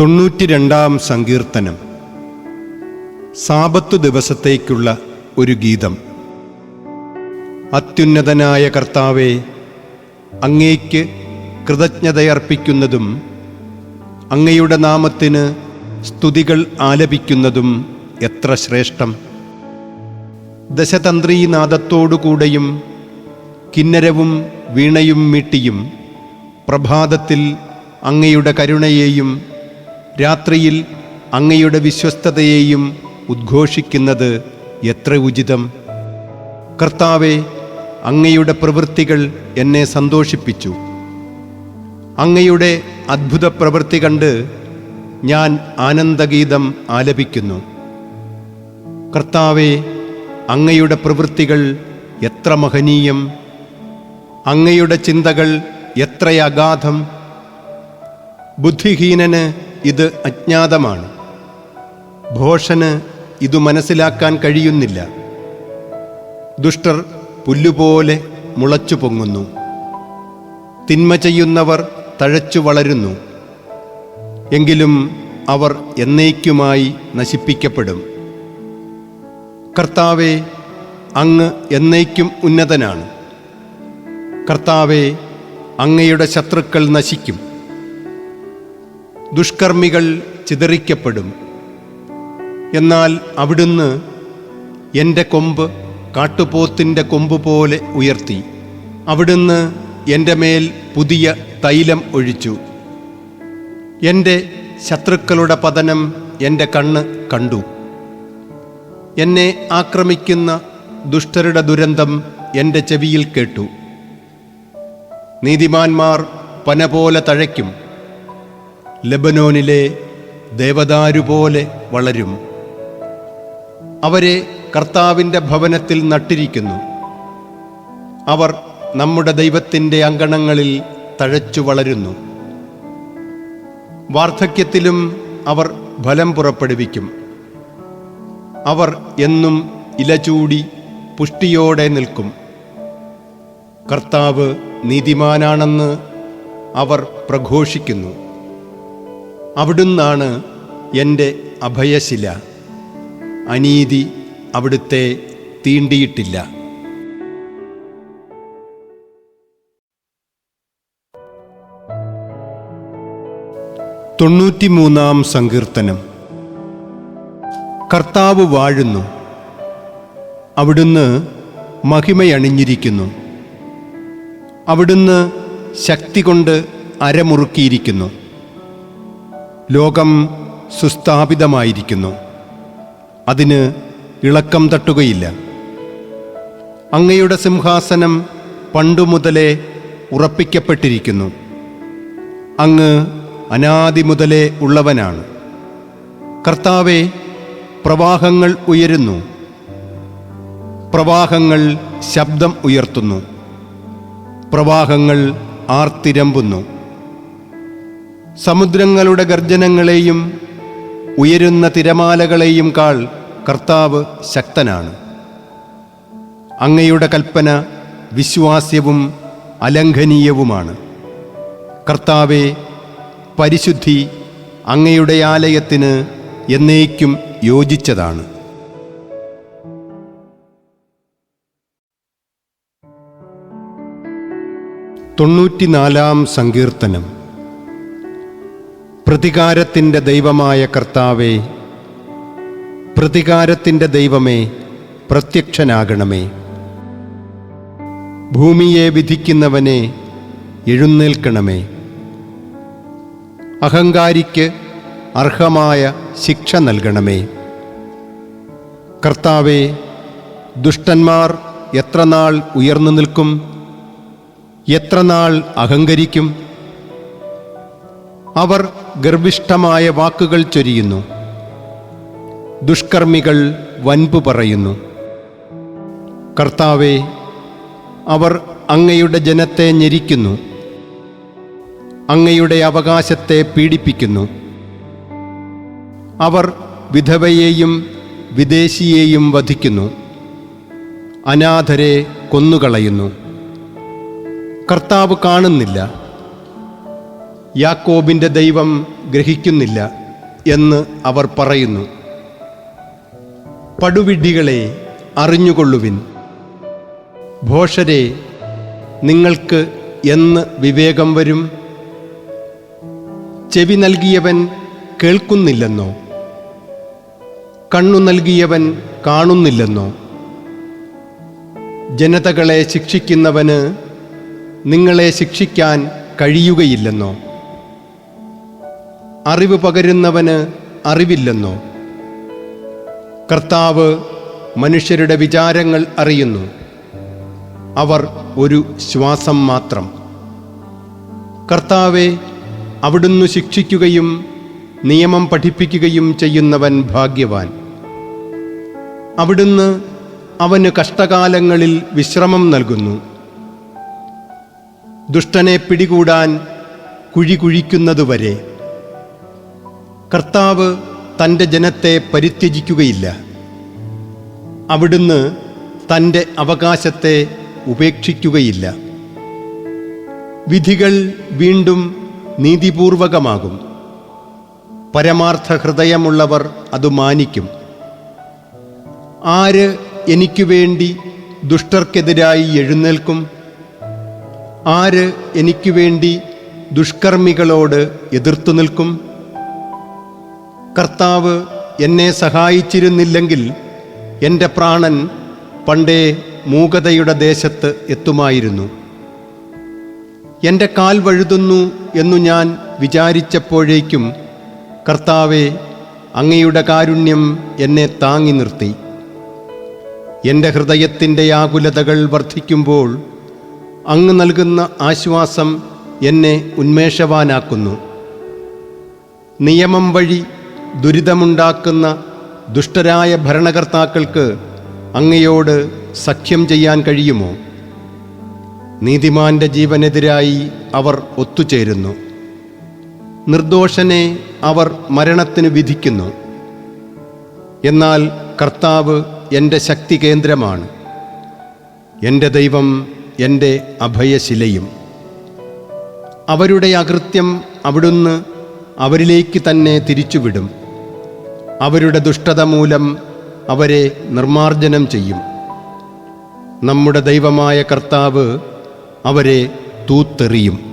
തൊണ്ണൂറ്റിരണ്ടാം സങ്കീർത്തനം. സാപത്തു ദിവസത്തേക്കുള്ള ഒരു ഗീതം. അത്യുന്നതനായ കർത്താവെ അങ്ങേക്ക് കൃതജ്ഞതയർപ്പിക്കുന്നതും അങ്ങയുടെ നാമത്തിന് സ്തുതികൾ ആലപിക്കുന്നതും എത്ര ശ്രേഷ്ഠം. ദശതന്ത്രീനാദത്തോടുകൂടെയും കിന്നരവും വീണയും മീട്ടിയും പ്രഭാതത്തിൽ അങ്ങയുടെ കരുണയെയും രാത്രിയിൽ അങ്ങയുടെ വിശ്വസ്തതയെയും ഉദ്ഘോഷിക്കുന്നത് എത്ര ഉചിതം. കർത്താവെ അങ്ങയുടെ പ്രവൃത്തികൾ എന്നെ സന്തോഷിപ്പിച്ചു. അങ്ങയുടെ അത്ഭുത പ്രവൃത്തി കണ്ട് ഞാൻ ആനന്ദഗീതം ആലപിക്കുന്നു. കർത്താവെ അങ്ങയുടെ പ്രവൃത്തികൾ എത്ര മഹനീയം. അങ്ങയുടെ ചിന്തകൾ എത്ര അഗാധം. ബുദ്ധിഹീനന് ഇത് അജ്ഞാതമാണ്. ഭോഷന് ഇതു മനസ്സിലാക്കാൻ കഴിയുന്നില്ല. ദുഷ്ടർ പുല്ലുപോലെ മുളച്ചു പൊങ്ങുന്നു. തിന്മ ചെയ്യുന്നവർ തഴച്ചു വളരുന്നു. എങ്കിലും അവർ എന്നേക്കുമായി നശിപ്പിക്കപ്പെടും. കർത്താവെ അങ്ങ് എന്നേക്കും ഉന്നതനാണ്. കർത്താവെ അങ്ങയുടെ ശത്രുക്കൾ നശിക്കും. ദുഷ്കർമ്മികൾ ചിതറിക്കപ്പെടും. എന്നാൽ അവിടുന്ന് എന്റെ കൊമ്പ് കാട്ടുപോത്തിന്റെ കൊമ്പ് പോലെ ഉയർത്തി. അവിടുന്ന് എന്റെ മേൽ പുതിയ തൈലം ഒഴിച്ചു. എന്റെ ശത്രുക്കളുടെ പതനം എന്റെ കണ്ണ് കണ്ടു. എന്നെ ആക്രമിക്കുന്ന ദുഷ്ടരുടെ ദുരന്തം എന്റെ ചെവിയിൽ കേട്ടു. നീതിമാന്മാർ പന പോലെ തഴയ്ക്കും. ലബനോനിലെ ദേവദാരു പോലെ വളരും. അവരെ കർത്താവിന്റെ ഭവനത്തിൽ നട്ടിരിക്കുന്നു. അവർ നമ്മുടെ ദൈവത്തിന്റെ അങ്കണങ്ങളിൽ തഴച്ചു വളരുന്നു. വാർദ്ധക്യത്തിലും അവർ ഫലം പുറപ്പെടുവിക്കും. അവർ എന്നും ഇലചൂടി പുഷ്ടിയോടെ നിൽക്കും. കർത്താവ് നീതിമാനാണെന്ന് അവർ പ്രഘോഷിക്കുന്നു. അവിടുന്നാണ് എന്റെ അഭയശില. അനീതി അവിടുത്തെ തീണ്ടിയിട്ടില്ല. തൊണ്ണൂറ്റിമൂന്നാം സങ്കീർത്തനം. കർത്താവ് വാഴുന്നു. അവിടുന്ന് മഹിമയണിഞ്ഞിരിക്കുന്നു. അവിടുന്ന് ശക്തി കൊണ്ട് അരമുറുക്കിയിരിക്കുന്നു. ലോകം സുസ്ഥാപിതമായിരിക്കുന്നു. അതിന് ഇളക്കം തട്ടുകയില്ല. അങ്ങയുടെ സിംഹാസനം പണ്ടുമുതലേ ഉറപ്പിക്കപ്പെട്ടിരിക്കുന്നു. അങ്ങ് അനാദി മുതലേ ഉള്ളവനാണ്. കർത്താവെ പ്രവാഹങ്ങൾ ഉയരുന്നു. പ്രവാഹങ്ങൾ ശബ്ദം ഉയർത്തുന്നു. പ്രവാഹങ്ങൾ ആർത്തിരമ്പുന്നു. സമുദ്രങ്ങളുടെ ഗർജനങ്ങളെയും ഉയരുന്ന തിരമാലകളെയും കാൾ കർത്താവ് ശക്തനാണ്. അങ്ങയുടെ കൽപ്പന വിശ്വാസ്യവും അലംഘനീയവുമാണ്. കർത്താവെ പരിശുദ്ധി അങ്ങയുടെ ആലയത്തിന് എന്നേക്കും യോജിച്ചതാണ്. തൊണ്ണൂറ്റിനാലാം സങ്കീർത്തനം. പ്രതികാരത്തിന്റെ ദൈവമായ കർത്താവേ പ്രതികാരത്തിന്റെ ദൈവമേ പ്രത്യക്ഷനാകണമേ. ഭൂമിയെ വിധിക്കുന്നവനെ എഴുന്നേൽക്കണമേ. അഹങ്കാരിക്ക് അർഹമായ ശിക്ഷ നൽകണമേ. കർത്താവെ ദുഷ്ടന്മാർ എത്രനാൾ ഉയർന്നു നിൽക്കും? എത്രനാൾ അഹങ്കരിക്കും? അവർ ഗർഭിഷ്ഠമായ വാക്കുകൾ ചൊരിയുന്നു. ദുഷ്കർമ്മികൾ വൻപു പറയുന്നു. കർത്താവെ അവർ അങ്ങയുടെ ജനത്തെ ഞെരിക്കുന്നു. അങ്ങയുടെ അവകാശത്തെ പീഡിപ്പിക്കുന്നു. അവർ വിധവയെയും വിദേശിയെയും വധിക്കുന്നു. അനാഥരെ കൊന്നുകളയുന്നു. കർത്താവ് കാണുന്നില്ല. യാക്കോബിന്റെ ദൈവം ഗ്രഹിക്കുന്നില്ല എന്ന് അവർ പറയുന്നു. പടുവിഡ്ഢികളെ അറിഞ്ഞുകൊള്ളുവിൻ. ഭോഷരെ നിങ്ങൾക്ക് എന്ന് വിവേകം വരും? ചെവി നൽകിയവൻ കേൾക്കുന്നില്ലെന്നോ? കണ്ണു നൽകിയവൻ കാണുന്നില്ലെന്നോ? ജനതകളെ ശിക്ഷിക്കുന്നവന് നിങ്ങളെ ശിക്ഷിക്കാൻ കഴിയുകയില്ലെന്നോ? അറിവ് പകരുന്നവന് അറിവില്ലെന്നോ? കർത്താവ് മനുഷ്യരുടെ വിചാരങ്ങൾ അറിയുന്നു. അവർ ഒരു ശ്വാസം മാത്രം. കർത്താവെ അവിടുന്ന് ശിക്ഷിക്കുകയും നിയമം പഠിപ്പിക്കുകയും ചെയ്യുന്നവൻ ഭാഗ്യവാൻ. അവിടുന്ന് അവന് കഷ്ടകാലങ്ങളിൽ വിശ്രമം നൽകുന്നു. ദുഷ്ടനെ പിടികൂടാൻ കുഴി കുഴിക്കുന്നതുവരെ കർത്താവ് തന്റെ ജനത്തെ പരിത്യജിക്കുകയില്ല. അവിടുന്ന് തന്റെ അവകാശത്തെ ഉപേക്ഷിക്കുകയില്ല. വിധികൾ വീണ്ടും നീതിപൂർവകമാകും. പരമാർത്ഥ ഹൃദയമുള്ളവർ അത് മാനിക്കും. ആര് എനിക്കു വേണ്ടി ദുഷ്ടർക്കെതിരായി എഴുന്നേൽക്കും? ആര് എനിക്കു വേണ്ടി ദുഷ്കർമ്മികളോട് എതിർത്തു നിൽക്കും? കർത്താവ് എന്നെ സഹായിച്ചിരുന്നില്ലെങ്കിൽ എന്റെ പ്രാണൻ പണ്ടേ മൂകതയുടെ ദേശത്ത് എത്തുമായിരുന്നു. എന്റെ കാൽ വഴുതുന്നു എന്നു ഞാൻ വിചാരിച്ചപ്പോഴേക്കും കർത്താവെ അങ്ങയുടെ കാരുണ്യം എന്നെ താങ്ങി നിർത്തി. എന്റെ ഹൃദയത്തിന്റെ ആകുലതകൾ വർദ്ധിക്കുമ്പോൾ അങ്ങ് നൽകുന്ന ആശ്വാസം എന്നെ ഉന്മേഷവാനാക്കുന്നു. നിയമം വഴി ദുരിതമുണ്ടാക്കുന്ന ദുഷ്ടരായ ഭരണകർത്താക്കൾക്ക് അങ്ങയോട് സഖ്യം ചെയ്യാൻ കഴിയുമോ? നീതിമാന്റെ ജീവനെതിരായി അവർ ഒത്തുചേരുന്നു. നിർദോഷനെ അവർ മരണത്തിന് വിധിക്കുന്നു. എന്നാൽ കർത്താവ് എന്റെ ശക്തി കേന്ദ്രമാണ്. എന്റെ ദൈവം എന്റെ അഭയശിലയും. അവരുടെ അകൃത്യം അവിടുന്ന് അവരിലേക്ക് തന്നെ തിരിച്ചുവിടും. അവരുടെ ദുഷ്ടത മൂലം അവരെ നിർമാർജനം ചെയ്യും. നമ്മുടെ ദൈവമായ കർത്താവ് അവരെ തൂത്തെറിയും.